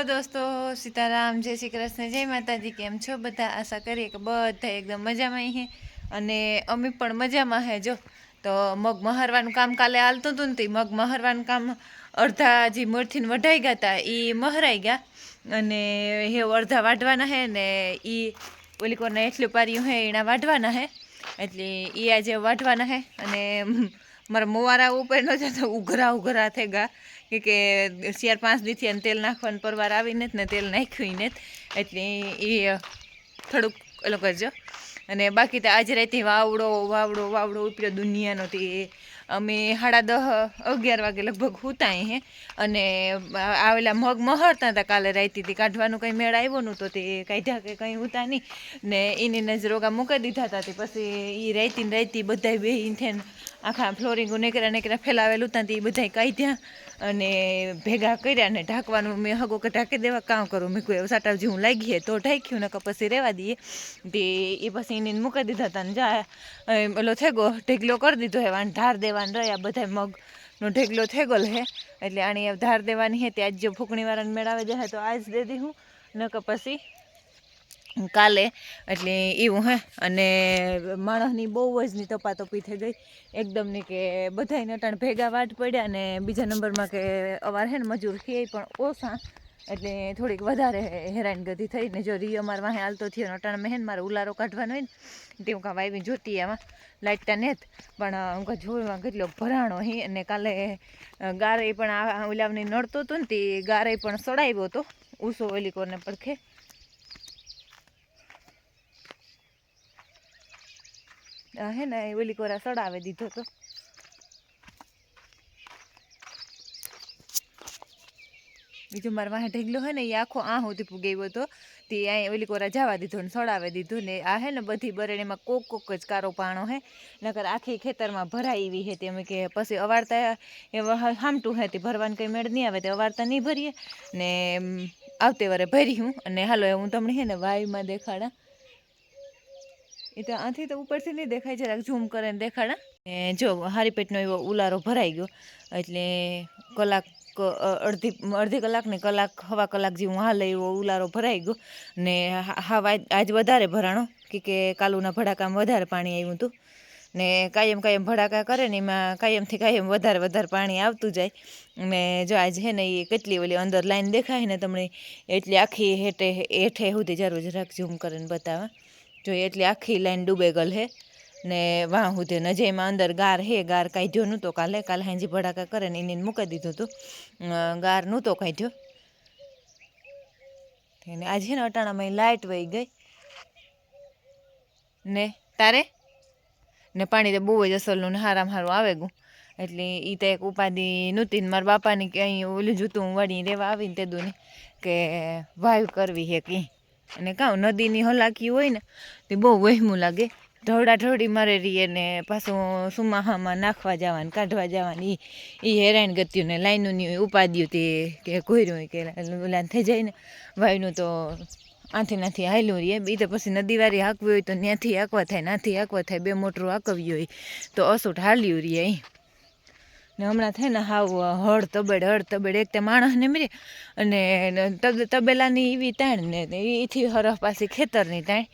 Hello દોસ્તો, સીતારામ, જય શ્રી કૃષ્ણ, જય માતાજી, કેમ છો? બધા આશા કરીએ કે બધા એકદમ મજામાં હે. અને અમે પણ મજામાં હે, જો. તો મગ મહારવાનું કામ કાલે હાલતું હતું ને તે મગ મહારવાનું કામ અડધા જે મૂળથીને વઢાઈ ગયા હતા એ મહરાઈ ગયા. અને હે અડધા વાઢવાના હે ને એ ઓલી કોને એટલું પાર્યું હે, એના વાઢવાના હે. એટલે એ આજે વાઢવાના હે. અને મારા મોવારા ઉપર ન જતા ઉઘરા ઉઘરા થઈ ગયા. કે કે ચાર પાંચ દીથી અને તેલ નાખવાનું પરવાર આવીને જ ને તેલ નાખ્યું ને એટલે એ થોડુંક ઓલો કરજો અને બાકી તો આજે રાતે વાવડો વાવડો વાવડો ઉપડ્યો દુનિયાનો તે. અમે સાડા દહ, અગિયાર વાગે લગભગ હુતાય હે. અને આવેલા મગ મહરતા હતા કાલે રાઈતીથી કાઢવાનું કંઈ મેળ આવ્યો નહોતો તે. કાઢ્યા કે કંઈ હુતા નહીં. ને એની નજરોગા મૂકી દીધા હતા તે. પછી એ રાઈતી ને રાઈતી બધા બે થઈને આખા ફ્લોરિંગ નેકરા નેકરા ફેલાવેલું હતા તે. બધા કાઢ્યા. અને ભેગા કર્યા ને ઢાંકવાનું મેં હગો કે ઢાંકી દેવા કામ કરું. મેં કોઈ સાટા જેવું લાગી હે તો ઢાંક્યું ને પછી રહેવા દઈએ. તે એ પછી એને મૂકી દીધા હતા ને જા ઓલો થેગો ઢેગલો કરી દીધો હે, વાન ધાર દેવાનું રહ્યા બધા મગનો ઢેગલો થેગોલ હે. એટલે હવે ધાર દેવાની હે, તે આજ જો ફૂકણીવાળાને મેળાવે જાય તો આજ દે દીધું ન કે પછી કાલે, એટલે એવું હે. અને માણસની બહુ જ ની તપાતપી થઈ ગઈ. એકદમની કે બધાય નટણ ભેગા વાટ પડ્યા અને બીજા નંબરમાં કે અવાર હે ને મજૂર છે પણ ઓછા. એટલે થોડીક વધારે હેરાનગતિ થઈ ને જો રી અમારે વાહે હાલતો થયો નટાણ મહેન મારે ઉલારો કાઢવાનો હોય ને, તે હું કાં વાવી જોતી આમાં લાઇટતા નેત પણ, હું કાં જોવામાં કેટલો ભરાણો હી. અને કાલે ગારે પણ આ ઉલાવની નડતો હતો ને તે ગારે પણ સડાવ્યો હતો ઉસો ઓલી કોને પડખે. હે ને ઓલી કોરા સડાવી દીધો તો. બીજું મારા વાહે ઢેગલો હોય ને, એ આખો આ સુધી પૂગાવ્યો હતો તે અહીં ઓલી કોરા જવા દીધો ને, સડાવી દીધું ને, આ હે ને બધી બરેણીમાં કોક કોક જ કારો પાણો હે, નકર આખી ખેતરમાં ભરાઈ એવી હે તે અમે કે પછી અવારતા એ હામટું હે તે ભરવાનું કંઈ મેળ નહીં આવે, તે અવારતા નહીં ભરીએ, ને આવતે વારે ભરી હું અને હાલો હું તમને હે ને વાયુમાં દેખાડા. એ તો આથી તો ઉપરથી નહીં દેખાય, જરાક ઝૂમ કરીને દેખાડા. ને જો હારીપેટનો એવો ઉલારો ભરાઈ ગયો, એટલે કલાક અડધી અડધી કલાક ને કલાક, હવા કલાક જેવું હાલે એવો ઉલારો ભરાઈ ગયો. ને હા આજ વધારે ભરાણો કે કે કાલુના ભડાકામાં વધારે પાણી આવ્યું હતું. ને કાયમ કાયમ ભડાકા કરે ને એમાં કાયમથી કાયમ વધારે વધારે પાણી આવતું જાય. ને જો આજ હે ને એ કેટલી ઓલી અંદર લાઈન દેખાય ને તમને, એટલી આખી હેઠે હેઠે સુધી જરૂર જરાક ઝૂમ કરીને બતાવવા જો એટલી આખી લાઈન ડૂબે ગલ હે. ને વાહ સુધી નજે જેમાં અંદર ગાર હે, ગાર કાઢ્યો નહોતો કાલે. કાલે હાંજી ભડાકા કરે ને એને મૂકી દીધું હતું. ગાર નહોતો કાઢ્યો. એને આજે ને અટાણામાં લાઇટ વહી ગઈ. ને તારે? ને પાણી તો બહુ જ અસલનું ને હારામ હારું આવે ગયું. એટલે એ તો એક ઉપાધિ નહોતી મારા બાપાની કે અહીં ઓલું જૂતું વળી રહેવા આવીને તે દુને કે વાયુ કરવી હે કે અને કાં નદીની હલાકી હોય ને, તે બહુ વહેમું લાગે. ઢવડા ઢવડી મારે રહીએ ને પાછું સુમાહામાં નાખવા જવાનું, કાઢવા જવાનું. એ હેરાન ગત્યું ને લાઈનોની ઉપાદ્યું તે કે ઘોર્યું કે ઓલા થઈ જાય ને. વાયનું તો આથી નાથી હાલ્યું રહીએ બી તો પછી નદીવાળી હાંકવી હોય તો ત્યાંથી હાંકવા થાય, નાથી હાંકવા થાય, બે મોટરું હાંકવી હોય તો અસૂટ હાલ્યું રહીએ ને હમણાં થાય ને હાવ હળ તબેડ હળ તબેડ એક તે માણસને મરી અને તબ, તબેલાની એવી તાણ ને એથી હરફ પાછી ખેતરની તાણ.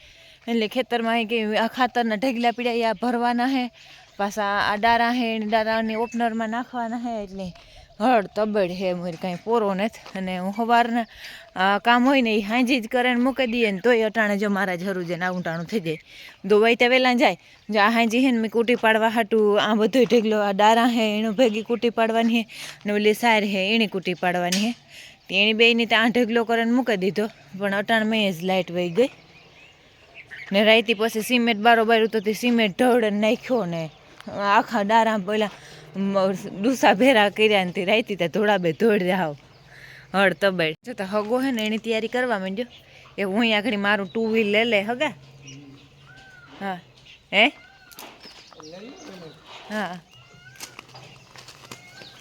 એટલે ખેતરમાં કે આ ખાતરના ઢગલા પીડ્યા આ ભરવાના હે. પાછા આ ડારા હે ડારાની ઓપનરમાં નાખવાના હે, એટલે હળ તબડ હે મારી કાંઈ પોરો નથી. અને હું સવારના કામ હોય ને એ હાંજી જ કરે ને મૂકી દઈએ ને તોય અટાણે જો મારા જરૂર છે ને આવું ટાણું થઈ જાય. દોવાઈ તે વહેલા જાય. જો આ હાંજી હે ને મેં કૂટી પાડવા હાટું, આ બધો ઢેગલો, આ ડારા હે એનું ભેગી કૂટી પાડવાની હે ને ઓલી સાર હે એની કૂટી પાડવાની હે એની બેયની તો આ ઢેગલો કરીને મૂકી દીધો. પણ અટાણ મેં જ લાઇટ વહી ગઈ. ને રાઈતી પછી સિમેન્ટ બારોબાર તો તે સિમેન્ટ ઢળ નાખ્યો ને આખા ડારા પેલા ડૂસા ભેરા કર્યા ને તે રાઈતી ત્યાં ધોળા બે ધોડ જાવ હળ તબેડ જો તો હગો હે ને એની તૈયારી કરવા માંડ્યો. એ હું આગળ મારું ટુ વ્હીલ લે લે હગા. હા. હે? હા.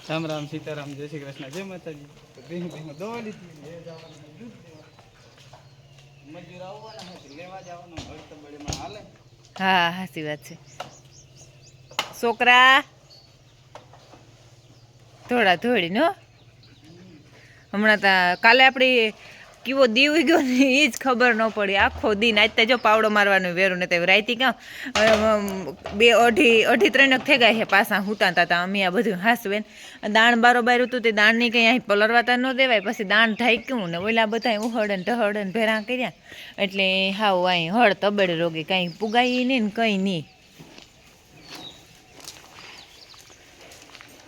રામ રામ સીતારામ જય શ્રી કૃષ્ણ જય માતાજી. હા સાચી વાત છે. છોકરા! થોડા થોડી નો હમણાં તા કાલે આપણી કેવો દી ઉઈ ગયો ને એ જ ખબર ન પડી. આખો દિન આજ જો પાવડો મારવાનું વેરું ને તે રાયતી કાં બે અઢી અઢી ત્રણક થઈ ગયા છે પાછા હુતા તા અમે આ બધું હાસવેન દાણ બારો બારોબાર હતું તે દાણની કંઈ અહીં પલરવાતા ન દેવાય. પછી દાણ ઢાંક્યું ને ઓલા બધા ઉહળે ને ભેરા કર્યા. એટલે હાવ અહીં હળ તબેડ રોગી. કાંઈ પુગાઈ નહીં ને કંઈ નહીં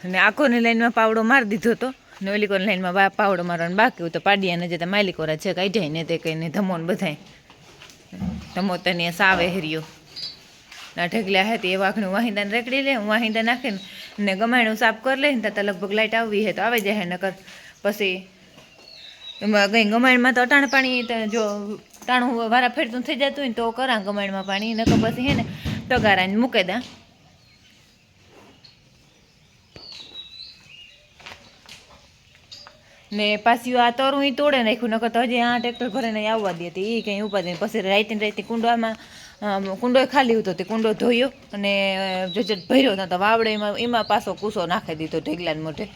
અને આખોની લાઈનમાં પાવડો મારી દીધો હતો ને ઓલી કોની લાઈનમાં પાવડો મારવાનું બાકી હતું પાડિયાને જે માલિકોરા છે કાઢ્યા ને તે કહીને ધમોન બધાય. ધમો તને સાવે હેરિયો ના ઢગલા હતી એ વાઘનું વાહિંદાને રેકડી લે, હું વાહિંદા નાખીને ને ગમાણું સાફ કરી લઈને ને ત્યાં લગભગ લાઈટ આવવી હે તો આવી જાય નકર. પછી કંઈ ગમાણમાં તો અટાણ પાણી તો જો ટાણું વારા ફેરતું થઈ જતું હોય ને તો કરા ગમાણમાં પાણી, નકર પછી હે ને તગારાને મૂકી દા. ને પાછી આ તરું ઈ તોડે નાખ્યું, નકર તો હજી આ ટ્રેક્ટર ભરીને આવવા દે તે એ કંઈ નહીં. પછી રાઈતી રાઈતી કુંડવામાં કુંડો ખાલી હતો તે કુંડો ધોયો અને જજટ ભર્યો હતો તો વાવડે એમાં એમાં પાછો કૂસો નાખી દીધો ઢેગલાને મોઢે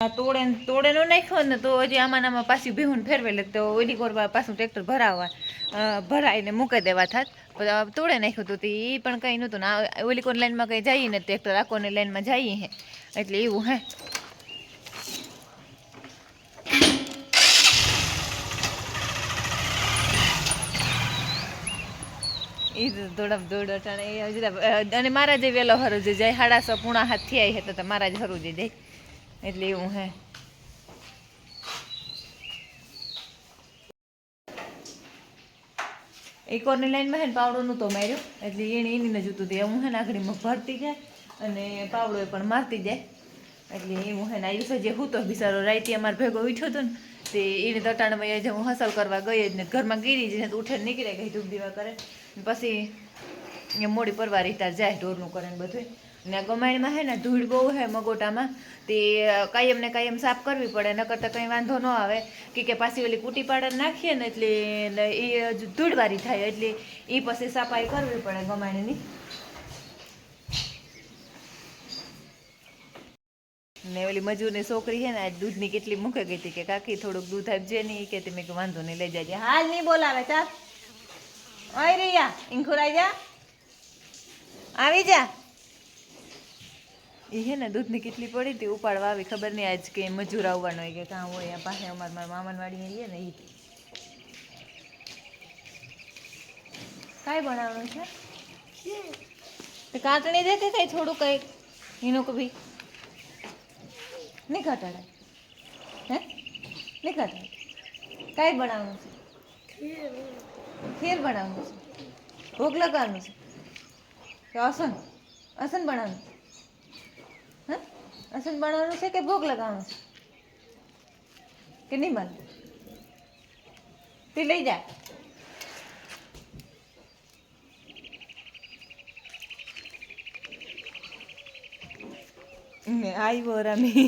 તોડે ને, તોડે નો નાખ્યો ને તો હજી આમાં ને આમાં પાછી ભીહું ફેરવે લે તો ઓલી કરવા પાછું ટ્રેક્ટર ભરાવા ભરાઈને મૂકી દેવા થાત તોડે નાખ્યું હતું તે એ પણ કંઈ નહોતું. ને આ ઓલી કોર લાઈનમાં કંઈ જઈએ ને ટ્રેક્ટર આકોની લાઈનમાં જઈએ હે. એટલે એવું હે. એ તો દોડમ દોડ અટાણે એ હજી અને મારા જે વહેલો હરું જે જાય સાડા સો પૂણા હાથ થયા હે તો મારા જ હરું જે જાય. એટલે એવું હે. એક ઓરની લાઈનમાં હે ને પાવડો નહોતો માર્યો. એટલે એને એની જ હતું હું હે ને આખડીમાં ભરતી જાય અને પાવડો એ પણ મારતી જાય. એટલે એવું હે ને આયુષ જે હું તો બિચારો રાઈટી અમારે ભેગો ઉઠ્યો હતો ને, તે એને તટાણમાં એ જે હું હસલ કરવા ગઈ ને ઘરમાં ગીરી જઈને ઉઠે નીકળે ગઈ ધૂપ દીવા કરે. પછી એ મોડી પરવારી તાર જાય ઢોરનું કરે ને બધું ને ગમાણીમાં હે ને ધૂળ બહુ હે મગોટામાં, તે કાયમ ને કાયમ સાફ કરવી પડે ન કરતાં કંઈ વાંધો ન આવે. કે કે પાછી ઓલી કૂટી પાડર નાખીએ ને એટલે એ ધૂળવારી થાય, એટલે એ પછી સફાઈ કરવી પડે ગમાણીની ને ઓલી મજૂરની છોકરી છે ને આજ દૂધની કેટલી મૂકે ગઈ હતી કે કાકી થોડુંક દૂધ આપજે ને ઈ કે મેં કીધું વાંધો નહીં, લઈ જાજે. હાલ નહીં બોલાવે, ચાલ. ઓય રિયા ઇંખુરાઈ જા. આવી જા. એ છે ને દૂધની કેટલી પડી હતી ઉપાડવા આવી ખબર નહીં આજ કે મજૂર આવવાનો હોય કે કાં હોય આ પાસે અમારે મારા મામાનવાડી રહીએ ને એ કાંઈ બનાવવાનું છે? તે કાંટણી દે કે કંઈ થોડું કંઈક? એનું કે ભાઈ. નહીં ઘટાડે હે? નહીં ઘટાડે કાંઈ બનાવવાનું છે? ખીર બનાવવાનું છે. ભોગ લગાવવાનું છે. કે અસન અસન બનાવવાનું છે અસન બનાવવાનું છે કે ભોગ લગાવવાનું છે? કે નહીં બને તે લઈ જા. ને આવ્યો રામી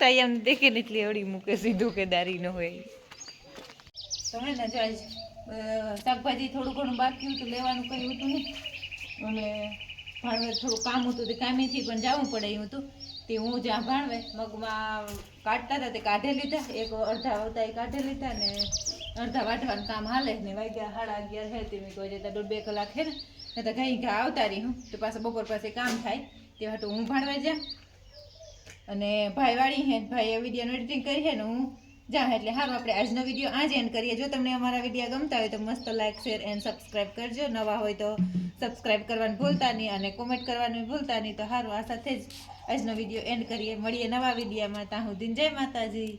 તાઈ એમ દેખે ને એટલે અડી મૂકે સીધું કે દારી ન હોય. તમે ને જો શાકભાજી થોડું ઘણું બાકી હતું લેવાનું કહ્યું હતું ને અને ભાણવે થોડું કામ હતું તે કામેથી પણ જવું પડે એવું હતું. તે હું જ્યાં ભાણવે. મગમાં કાઢતા હતા તે કાઢી લીધા. એક અડધા આવતા એ કાઢી લીધા ને અડધા વાટવાનું કામ હાલે ને વાગ્યા સાડા અગિયાર હે તે મેં કહું જતા દોઢ બે કલાક હે ને. તો ઘઈ ઘા આવતા રહી હું. તો પાછા બપોર પાસે કામ થાય. તે હાટું હું ભાણવા જા અને ભાઈ વાળી હે ભાઈએ વિડીયોનું એડિટિંગ કરી હે ને હું જા, એટલે સારું આપણે આજનો વીડિયો આજ એન્ડ કરીએ. જો તમને અમારા વીડિયો ગમતા હોય તો મસ્ત લાઈક શેર એન્ડ સબસ્ક્રાઈબ કરજો. નવા હોય તો સબસ્ક્રાઈબ કરવાનું ભૂલતા નહીં અને કોમેન્ટ કરવાનું ભૂલતા નહીં. તો સારું આ સાથે જ આજનો વીડિયો એન્ડ કરીએ. મળીએ નવા વિડીયામાં ત્યાં સુધી જય માતાજી.